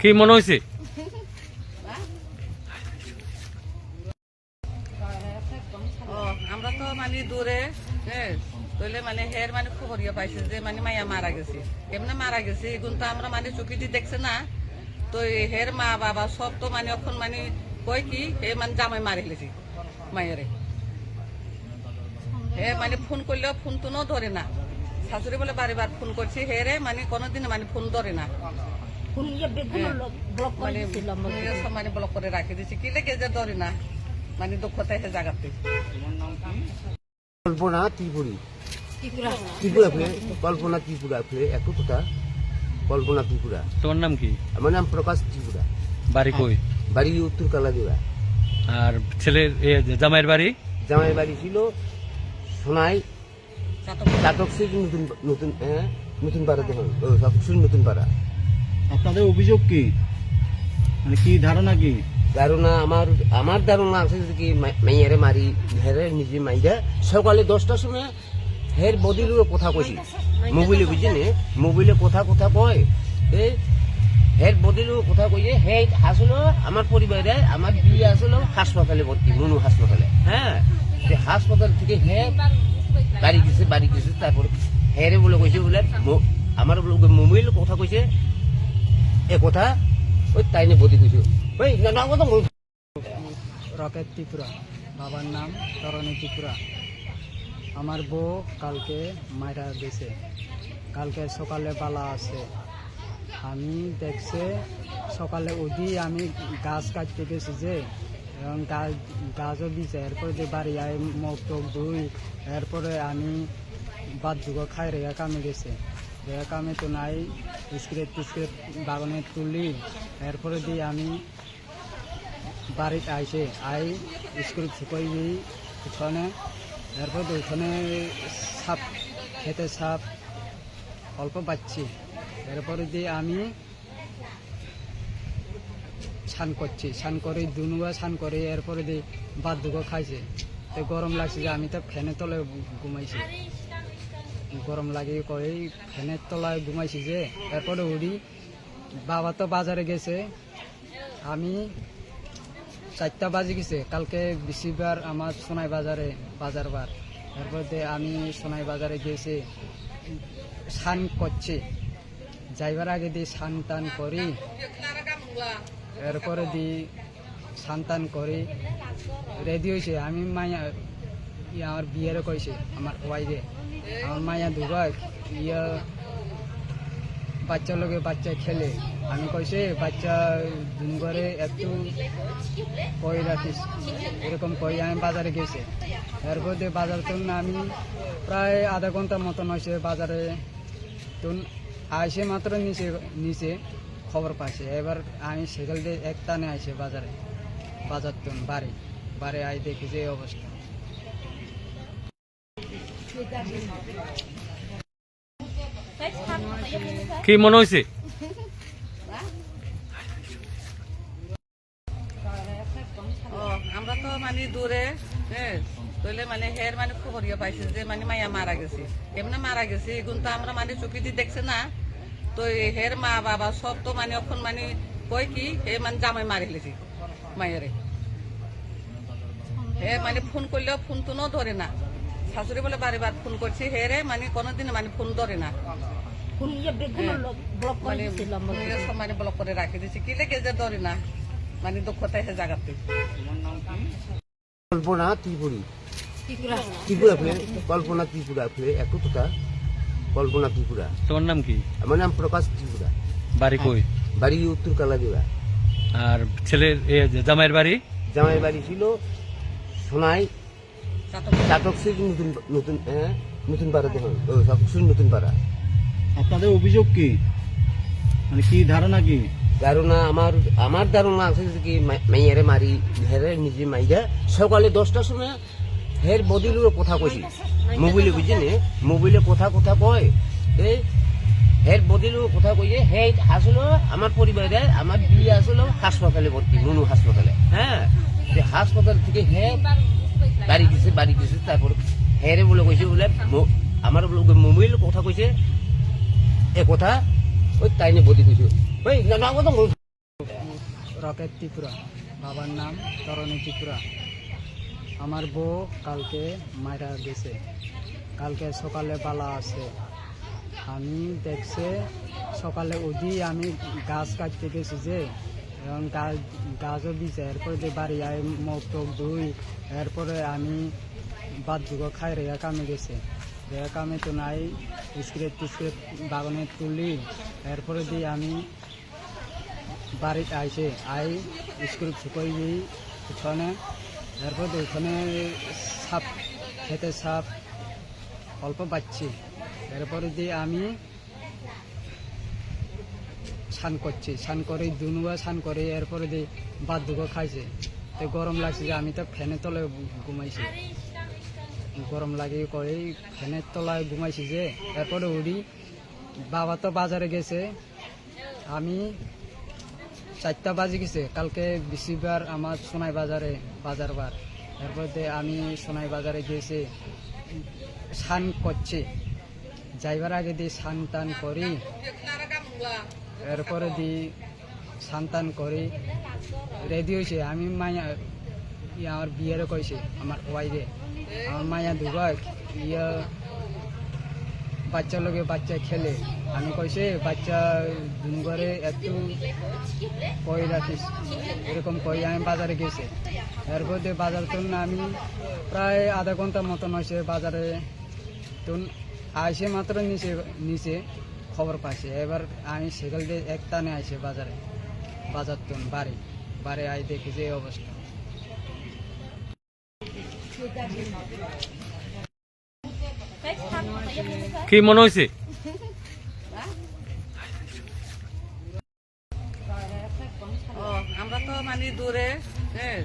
কি মনে হয়েছে আমরা তো মানে দূরে হ্যাঁ তাহলে মানে হের মানে খবর পাইছে যে মানে মাইয়া মারা গেছে। এমনি মারা গেছে এখন তো আমরা মানে চুকিটি দেখছে না। তো হের মা, বাবা সব তো মানে এখন মানে কই কি, হে মানে জামাই মারি ফেলেছি মায়েরে। হে মানে ফোন করলেও ফোন তো ধরে না। শাশুড়ি বলে বারবার ফোন করছি হে রে মানে কোনোদিন মানে ফোন ধরে না। ফোন ইয়ে করে মানে সব মানে ব্লক করে রাখি দিছি। কি লেগে যে ধরে না? মানে দুঃখতায় হে জাগাতে। কল্পনা ত্রিপুরী। ত্রিপুরা। কল্পনা ত্রিপুরা ফেলে একটু কথা কল্পনা ত্রিপুরা। তোমার নাম কি? আমার নাম প্রকাশ ত্রিপুরা। বাড়ি কই? বাড়ি উত্তর কালাদিবা আর ছেলের জামাইয়ের বাড়ি? জামাই বাড়ি ছিল সোনাই চাতক চাতক নতুন নতুন হ্যাঁ নতুন পাড়া দেখুন ও চাতক সিং নতুন পাড়া। আপনাদের অভিযোগ কি? মানে কি ধারণা কি? ধারণা আমার আমার ধারণা আছে যে কি মাইয়ারে মারি হেরে নিজে মাইরা সকালে দশটার সময় হের বদিলুর কথা কইছি। মোবাইলে বুঝিনি মোবাইলে কথা কথা কয়। এ হের বদিলুর কথা কইয়ে হে আসলো আমার পরিবারে আমার বিয়ে আসলো হাসপাতালে ভর্তি মনু হাসপাতালে। হ্যাঁ? হাসপাতাল থেকে হে বাড়ি গেছে বাড়ি গেছে, তারপর হেরে বলে কইছে বলে আমার বলে কথা কইছে? এ কথা ওই তাইনে বদি কইছে। ওই রকেট বাবার নাম তরণী ত্রিপুরা। আমার বউ কালকে মাইরা গেছে। কালকে সকালে বালা আছে। আমি দেখছে সকালে উদি আমি গাছ কাটতে গেছি যে এবং গাছ, গাছও দিছে। এরপরে যে বাড়ি আয়, মগ টুক ধুই, এরপরে আমি বাদ যুগ খাই রেখা কামে গেছে। রেখা কামে তো নাই স্ক্রেপ টিস্ক্রেপ বাগানে তুলি। এরপরে দিয়ে আমি বাড়িত আইছে আই স্কুল শুকাই গিয়ে উঠোনে। এরপর উঠোনে সাপ, খেতে সাপ, অল্প পাচ্ছি এরপরে দিয়ে আমি স্নান করছি। স্নান করে দুনুয়া স্নান করে, এরপরে দিয়ে বাদ দুগো খাইছে। তো গরম লাগছে যে আমি তো ফ্যানের তলে ঘুমাইছি। গরম লাগে করে ফ্যানের তলায় ঘুমাইছি যে। এরপরে উড়ি বাবা তো বাজারে গেছে। আমি চারটা বাজে গেছে। কালকে বৃহস্পতিবার আমার সোনাই বাজারে বাজার বার। এরপর আমি সোনাই বাজারে গেছি, স্নান করছি। যাইবার আগে দিয়ে স্নান টান করি এরপরে দি স্নান টান করি, রেডি হয়েছে আমি মায়া ইয়ে আমার বিয়েরও কইছে, আমার ওয়াইরে আমার মায়া দুবার ইয়া বাচ্চার লোকে বাচ্চা খেলে। আমি কইছে, বাচ্চা, দিন করে একটু কই রাখিস? এরকম কই আমি বাজারে গেছি। এরপর দিয়ে বাজার তো আমি প্রায় আধা ঘণ্টার মতন হয়েছে বাজারে। তো আইসে মাত্র নিচে নিচে। খবর পাইছে। এবার আমি সেখাল দিয়ে এক টানে আইসে বাজারে। বাজার তো বাড়ি। বাড়ি আই দেখি যে এই অবস্থা। কি মনে হয়েছে আমরা তো মানে দূরে হ্যাঁ তাহলে মানে হের মানে খবর পাইছে যে মানে মাইয়া মারা গেছে। এমনি মারা গেছে? এখন তো আমরা মানে চুকিটি দেখছে না। তো হের মা বাবা সব তো মানে এখন মানে কই কি হে মানে জামাই মারি ফেলেছি মায়েরে হে মানে ফোন করলেও ফোন তো ধরে না। শাশুড়ি বলে বারবার ফোন করছি হে রে মানে কোনোদিন মানে ফোন ধরে না। ফোন ব্লক করে মানে দিয়েছিলাম এ সব মানে ব্লক করে রাখি দিছি। কি লেগে যে ধরে না মানে দুঃখতায় হে জাগাতে কল্পনা ত্রিপুরী ত্রিপুরা কল্পনা ত্রিপুরা ফেলে কথা কল্পনা ত্রিপুরা। তোমার নাম কি? আমার নাম প্রকাশ ত্রিপুরা। বাড়ি কই? বাড়ি উত্তর কালাদিবা আর ছেলের এ, জামাইয়ের বাড়ি? জামাই বাড়ি ছিল সোনাই চাতক। চাতক সিং নতুন নতুন হ্যাঁ নতুন পাড়া দেখুন ও চাতক সিং নতুন পাড়া। আপনাদের অভিযোগ কি? মানে কি ধারণা কি? ধারণা আমার আমার ধারণা আছে যে কি মাই- মাইয়ারে মারি হেরে নিজে মাইরা সকালে দশটার সময় হের বদিলুর কথা কইছি। মোবাইলে বুঝিনি? মোবাইলে কথা কথা কয়? এ হের বদিলুর কথা কইয়ে হে আসলো আমার পরিবারে আমার বিয়ে আসলো হাসপাতালে ভর্তি মনু হাসপাতালে। হ্যাঁ? যে হাসপাতাল থেকে হে বাড়ি গেছে বাড়ি গেছে তারপর হেরে বলে কইছে বলে আমার মোবাইল কথা কইছে? এ কথা ওই তাই নিয়ে বদি কইছো। ওই না না কথা রকেট ত্রিপুরা বাবার নাম তরণী ত্রিপুরা। আমার বউ কালকে মায়েরা গেছে। কালকে সকালে বালা আছে। আমি দেখছে, সকালে উঠি আমি গাছ কাটতে গেছি যে এবং গাছ, গাছও দিছে, এরপরে যে বাড়ি আয়, মুখ টুক ধুই, এরপরে আমি বাদ দুগো খাই রেয়া কামে গেছে। রেয়া কামে তো নাই স্ক্রেপ টিস্ক্রেপ বাগানে তুলি, এরপরে দিয়ে আমি বাড়িতে আইসে, আই স্কুল শুকোই দিই ওখানে এরপর তো ওখানে সাপ, খেতে সাপ, অল্প পাচ্ছি। এরপরে দিয়ে আমি স্নান করছি, স্নান করে দুনুয়া স্নান করে এরপরে দিয়ে বাদ দুগো খাইছে। তো গরম লাগছে যে আমি তো ফ্যানের তলে ঘুমাইছি। গরম লাগে করে ফ্যানের তলায় ঘুমাইছি যে এরপরে উড়ি বাবা তো বাজারে গেছে। আমি চারটা বাজে গেছে। কালকে বৃহস্পতিবার আমার সোনাই বাজারে বাজার বার। এরপরে আমি সোনাই বাজারে গেছে স্নান করছে। যাইবার আগে দিয়ে স্নান টান করি। এরপরে দি স্নান টান করি। রেডি হয়েছে। আমি মায়া আমার বিয়েরে কইছে, আমার ওয়াইরে আমার মায়া দুবা ইয়া বাচ্চা লোকে বাচ্চা খেলে। আমি কইছে বাচ্চা ঘরে একটু কই রাখিস? এরকম কই, আমি বাজারে গেছে। এরপর দিয়ে বাজার তো আমি প্রায় আধা ঘণ্টা মতন হয়েছে বাজারে। তো আইসে মাত্র নিচে নিচে খবর পাইছে। এবার আমি সেখাল দিয়ে এক টানে আইসে বাজারে। বাজার তো বাড়ি বাড়ি আই দেখি যে অবস্থা। কি মনে হয়েছে আমরা তো মানে দূরে হ্যাঁ।